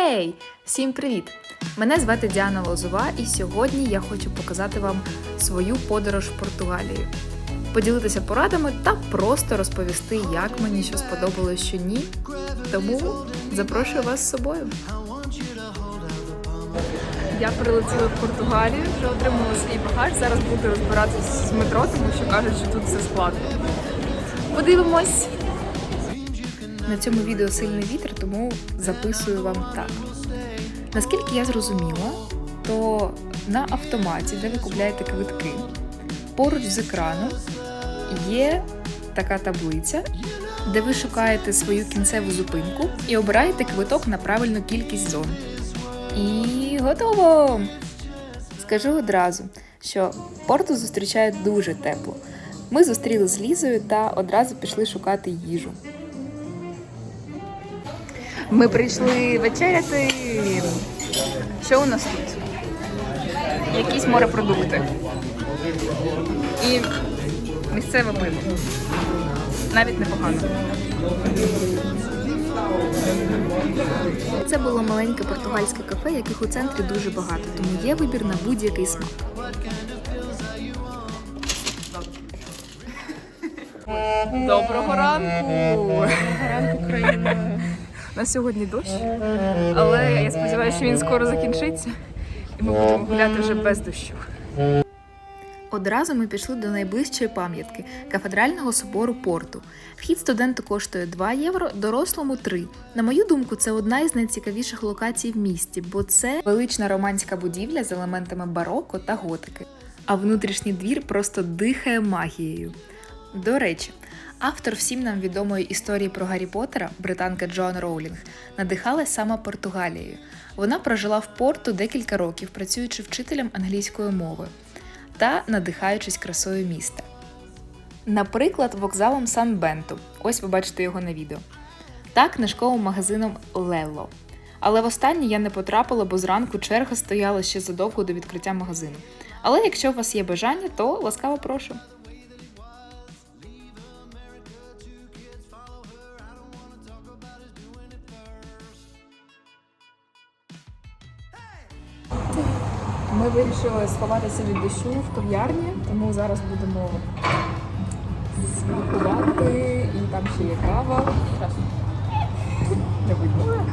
Гей! Всім привіт! Мене звати Діана Лозова, і сьогодні я хочу показати вам свою подорож в Португалію. Поділитися порадами та просто розповісти, як мені що сподобалось, що ні. Тому запрошую вас з собою. Я прилетіла в Португалію, вже отримала свій багаж. Зараз буду розбиратися з метро, тому що кажуть, що тут все складно. Подивимось. На цьому відео сильний вітер, тому записую вам так. Наскільки я зрозуміла, то на автоматі, де ви купляєте квитки, поруч з екраном є така таблиця, де ви шукаєте свою кінцеву зупинку і обираєте квиток на правильну кількість зон. І готово! Скажу одразу, що порту зустрічає дуже тепло. Ми зустріли з Лізою та одразу пішли шукати їжу. Ми прийшли вечеряти. Що у нас тут? Якісь морепродукти. І місцеве пиво. Навіть непогано. Це було маленьке португальське кафе, яких у центрі дуже багато, тому є вибір на будь-який смак. Доброго ранку! ранку країна. На сьогодні дощ, але я сподіваюся, що він скоро закінчиться, і ми будемо гуляти вже без дощу. Одразу ми пішли до найближчої пам'ятки кафедрального собору порту. Вхід студенту коштує 2 євро, дорослому 3. На мою думку, це одна із найцікавіших локацій в місті, бо це велична романська будівля з елементами бароко та готики. А внутрішній двір просто дихає магією. До речі, автор всім нам відомої історії про Гаррі Поттера, британка Джоан Роулінг, надихалась саме Португалією. Вона прожила в порту декілька років, працюючи вчителем англійської мови та надихаючись красою міста. Наприклад, вокзалом Сан Бенту. Ось ви бачите його на відео. Та книжковим магазином Лело. Але востаннє я не потрапила, бо зранку черга стояла ще задовго до відкриття магазину. Але якщо у вас є бажання, то ласкаво прошу. Ми вирішили сховатися від дощу в кав'ярні, тому зараз будемо смакувати, і там ще є кава. Не видно.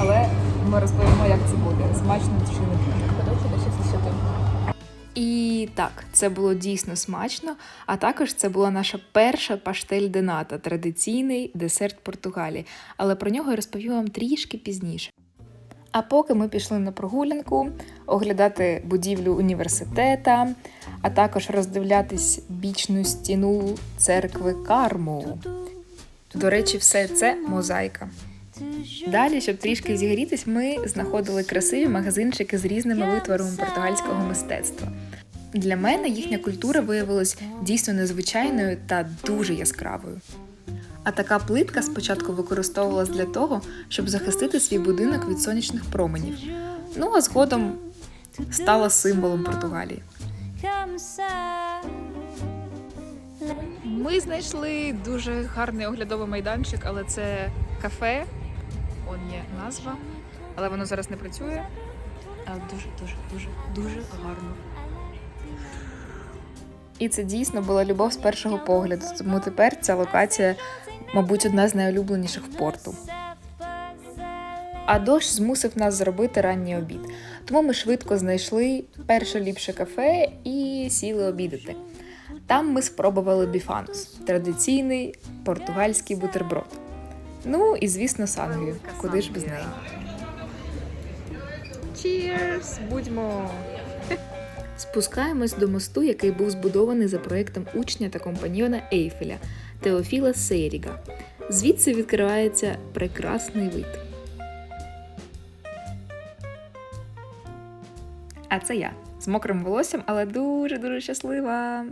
Але ми розповімо, як це буде. Смачно чи не буде. Подача до 60. І так, це було дійсно смачно. А також це була наша перша паштель дената, традиційний десерт Португалії. Але про нього я розповім вам трішки пізніше. А поки ми пішли на прогулянку, оглядати будівлю університета, а також роздивлятись бічну стіну церкви Карму. До речі, все це мозаїка. Далі, щоб трішки зігрітись, ми знаходили красиві магазинчики з різними витворами португальського мистецтва. Для мене їхня культура виявилась дійсно незвичайною та дуже яскравою. А така плитка спочатку використовувалась для того, щоб захистити свій будинок від сонячних променів. Ну а згодом стала символом Португалії. Ми знайшли дуже гарний оглядовий майданчик, але це кафе. Он є назва, але воно зараз не працює. Але дуже, дуже, дуже, дуже гарно. І це дійсно була любов з першого погляду. Тому тепер ця локація, мабуть, одна з найулюбленіших в порту. А дощ змусив нас зробити ранній обід. Тому ми швидко знайшли перше ліпше кафе і сіли обідати. Там ми спробували біфанус традиційний португальський бутерброд. Ну і звісно, сангію. Куди ж без неї? Cheers! Будьмо! Спускаємось до мосту, який був збудований за проектом учня та компаньйона Ейфеля Теофіла Сейріга. Звідси відкривається прекрасний вид. А це я з мокрим волоссям, але дуже-дуже щаслива.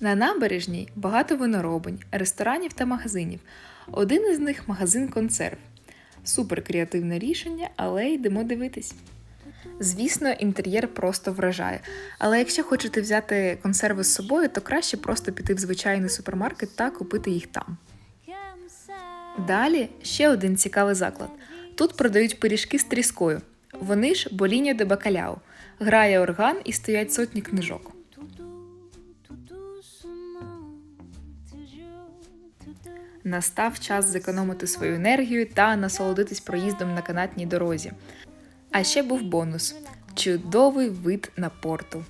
На набережній багато виноробень, ресторанів та магазинів. Один із них магазин консерв. Супер креативне рішення, але йдемо дивитись. Звісно, інтер'єр просто вражає. Але якщо хочете взяти консерви з собою, то краще просто піти в звичайний супермаркет та купити їх там. Далі ще один цікавий заклад Тут продають пиріжки з тріскою. Вони ж боліньо де бакаляу. Грає орган і стоять сотні книжок. Настав час зекономити свою енергію та насолодитись проїздом на канатній дорозі. А ще був бонус чудовий вид на порту.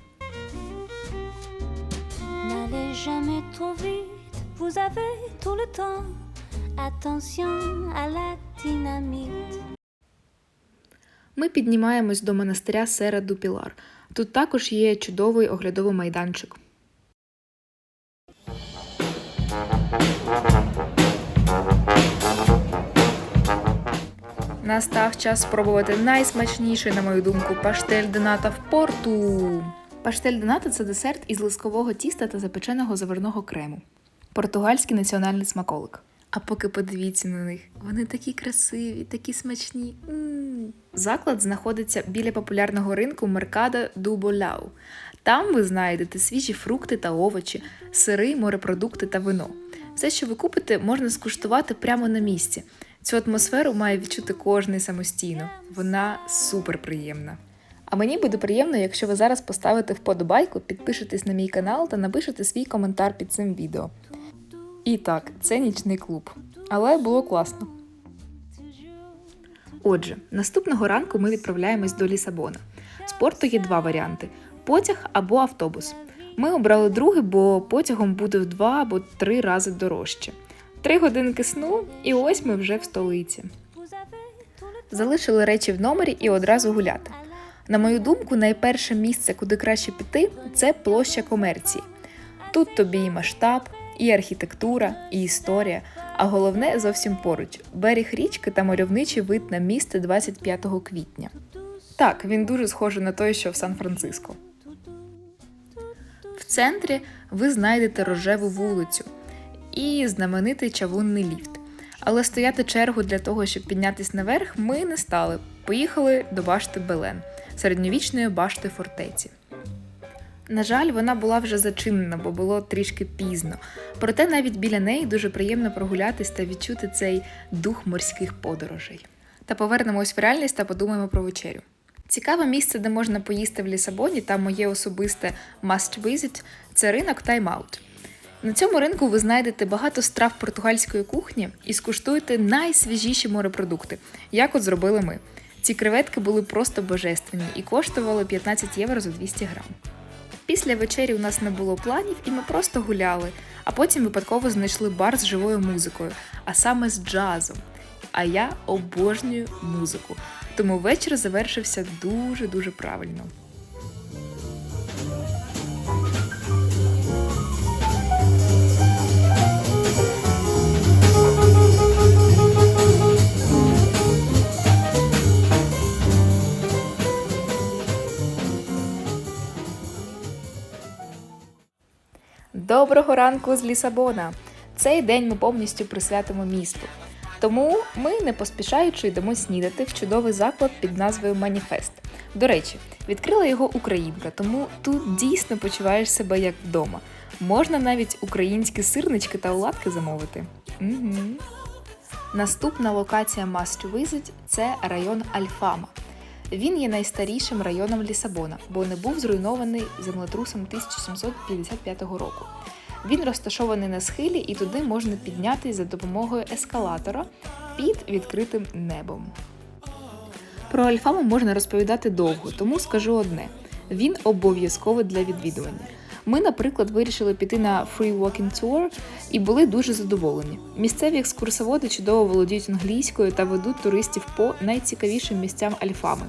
Ми піднімаємось до монастиря Сера Дупілар. Тут також є чудовий оглядовий майданчик. Настав час спробувати найсмачніший, на мою думку, паштель дената в порту. Паштель дената це десерт із лискового тіста та запеченого заварного крему. Португальський національний смаколик. А поки подивіться на них, вони такі красиві, такі смачні. м Заклад знаходиться біля популярного ринку Меркада ду Боляу. Там ви знайдете свіжі фрукти та овочі, сири, морепродукти та вино. Все, що ви купите, можна скуштувати прямо на місці. Цю атмосферу має відчути кожний самостійно. Вона супер приємна. А мені буде приємно, якщо ви зараз поставите вподобайку, підпишетесь на мій канал та напишете свій коментар під цим відео. І так, це нічний клуб. Але було класно. Отже, наступного ранку ми відправляємось до Лісабона. З порту є два варіанти: потяг або автобус. Ми обрали другий, бо потягом буде в два або три рази дорожче. Три годинки сну, і ось ми вже в столиці. Залишили речі в номері і одразу гуляти. На мою думку, найперше місце, куди краще піти, це площа комерції. Тут тобі і масштаб, і архітектура, і історія, а головне зовсім поруч берег річки та мальовничий вид на місце 25 квітня. Так, він дуже схожий на той, що в Сан-Франциско. В центрі ви знайдете рожеву вулицю і знаменитий чавунний ліфт. Але стояти чергу для того, щоб піднятися наверх, ми не стали. Поїхали до башти Белен, середньовічної башти фортеці. На жаль, вона була вже зачинена, бо було трішки пізно. Проте навіть біля неї дуже приємно прогулятись та відчути цей дух морських подорожей. Та повернемось в реальність та подумаємо про вечерю. Цікаве місце, де можна поїсти в Лісабоні, та моє особисте must visit – це ринок Out. На цьому ринку ви знайдете багато страв португальської кухні і скуштуєте найсвіжіші морепродукти, як от зробили ми. Ці креветки були просто божественні і коштували 15 євро за 200 грам. Після вечері у нас не було планів, і ми просто гуляли, а потім випадково знайшли бар з живою музикою, а саме з джазом. А я обожнюю музику, тому вечір завершився дуже дуже правильно. Доброго ранку з Лісабона! Цей день ми повністю присвятимо місту. Тому ми, не поспішаючи, йдемо снідати в чудовий заклад під назвою Маніфест. До речі, відкрила його українка, тому тут дійсно почуваєш себе як вдома. Можна навіть українські сирнички та оладки замовити. Угу. Наступна локація Must Visit – це район Альфама. Він є найстарішим районом Лісабона, бо не був зруйнований землетрусом 1755 року. Він розташований на схилі і туди можна піднятися за допомогою ескалатора під відкритим небом. Про Альфаму можна розповідати довго, тому скажу одне: він обов'язковий для відвідування. Ми, наприклад, вирішили піти на Free Walking Tour і були дуже задоволені. Місцеві екскурсоводи чудово володіють англійською та ведуть туристів по найцікавішим місцям Альфами.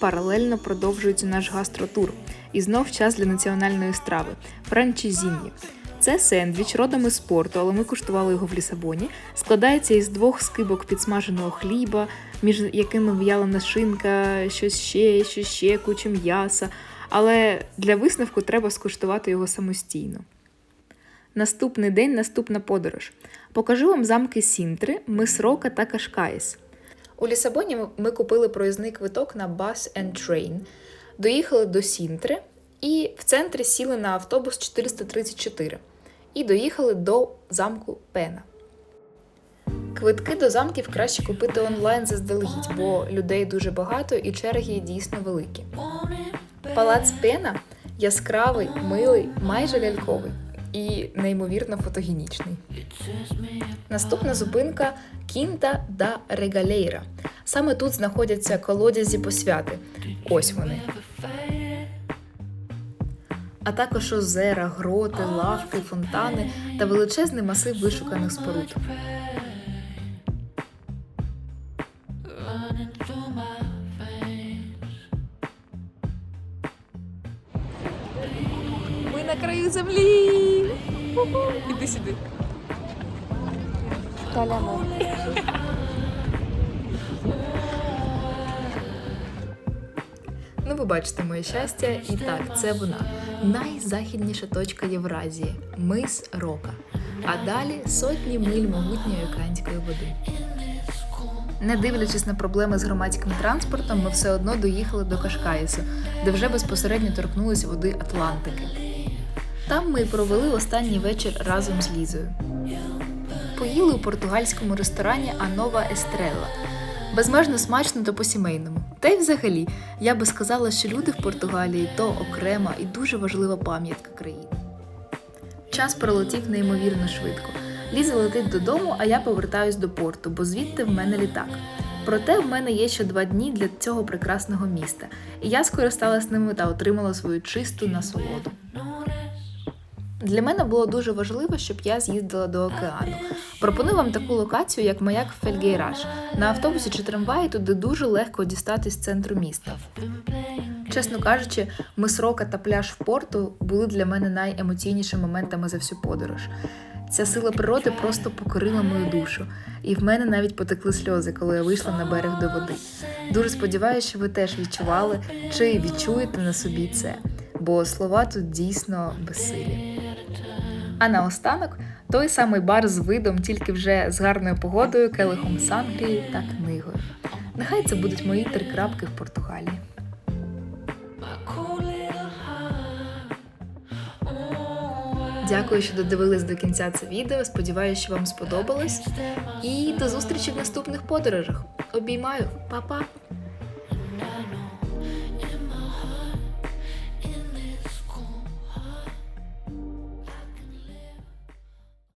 Паралельно продовжується наш гастротур. І знов час для національної страви франчезінні. Це сендвіч родом із спорту, але ми куштували його в Лісабоні. Складається із двох скибок підсмаженого хліба, між якими в'ялена шинка, щось ще, щось ще, куча м'яса. Але для висновку треба скуштувати його самостійно. Наступний день наступна подорож. Покажу вам замки Сінтри, мис Рока та Кашкаїс. У Лісабоні ми купили проїзний квиток на Bus and Train, доїхали до Сінтри і в центрі сіли на автобус 434 і доїхали до замку Пена. Квитки до замків краще купити онлайн заздалегідь, бо людей дуже багато і черги дійсно великі. Палац Пена яскравий, милий, майже ляльковий і неймовірно фотогенічний. Наступна зупинка Кінта да Регалейра. Саме тут знаходяться колодязі посвяти. Ось вони. А також озера, гроти, лавки, фонтани та величезний масив вишуканих споруд. Сюди. Талямо. Ну, ви бачите моє щастя, і так, це вона найзахідніша точка Євразії мис Рока. А далі сотні миль могутньої океанської води. Не дивлячись на проблеми з громадським транспортом, ми все одно доїхали до Кашкаїсу, де вже безпосередньо торкнулися води Атлантики. Там ми провели останній вечір разом з Лізою. Поїли у португальському ресторані Анова Естрелла. Безмежно смачно та по-сімейному. Та й взагалі, я би сказала, що люди в Португалії то окрема і дуже важлива пам'ятка країни. Час пролетів неймовірно швидко. Ліза летить додому, а я повертаюсь до порту, бо звідти в мене літак. Проте в мене є ще два дні для цього прекрасного міста, і я скористалась ними та отримала свою чисту насолоду. Для мене було дуже важливо, щоб я з'їздила до океану. Пропоную вам таку локацію, як маяк Фельгейраж. На автобусі чи трамваї туди дуже легко дістатись з центру міста. Чесно кажучи, мис Рока та пляж в порту були для мене найемоційнішими моментами за всю подорож. Ця сила природи просто покорила мою душу, і в мене навіть потекли сльози, коли я вийшла на берег до води. Дуже сподіваюся, що ви теж відчували чи відчуєте на собі це, бо слова тут дійсно безсилі. А наостанок той самий бар з видом, тільки вже з гарною погодою, келихом сангрії та книгою. Нехай це будуть мої три крапки в Португалії. Дякую, що додивились до кінця це відео. Сподіваюся, що вам сподобалось. І до зустрічі в наступних подорожах. Обіймаю, Па-па!